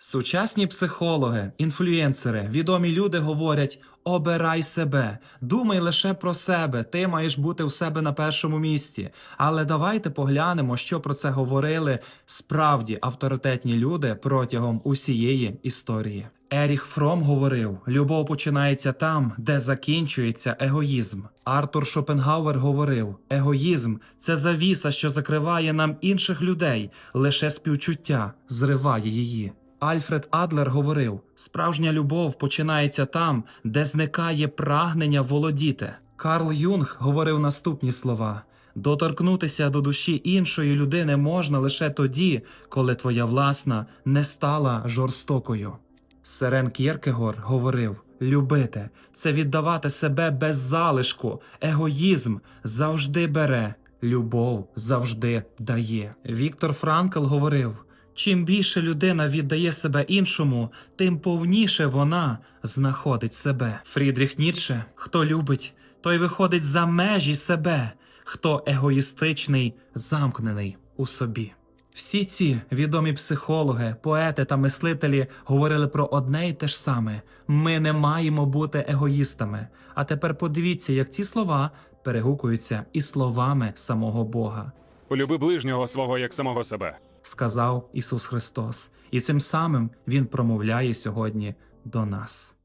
Сучасні психологи, інфлюєнсери, відомі люди говорять: обирай себе, думай лише про себе, ти маєш бути у себе на першому місці. Але давайте поглянемо, що про це говорили справді авторитетні люди протягом усієї історії. Еріх Фром говорив: любов починається там, де закінчується егоїзм. Артур Шопенгауер говорив: егоїзм це завіса, що закриває нам інших людей, лише співчуття зриває її. Альфред Адлер говорив: справжня любов починається там, де зникає прагнення володіти. Карл Юнг говорив наступні слова: доторкнутися до душі іншої людини можна лише тоді, коли твоя власна не стала жорстокою. Сирен Кєркегор говорив: любити це віддавати себе без залишку. Егоїзм завжди бере, любов завжди дає. Віктор Франкл говорив: чим більше людина віддає себе іншому, тим повніше вона знаходить себе. Фрідріх Ніцше, хто любить, той виходить за межі себе, хто егоїстичний, замкнений у собі. Всі ці відомі психологи, поети та мислителі говорили про одне й те ж саме: ми не маємо бути егоїстами. А тепер подивіться, як ці слова перегукуються із словами самого Бога, Полюби ближнього свого як самого себе. Сказав Ісус Христос, і цим самим Він промовляє сьогодні до нас.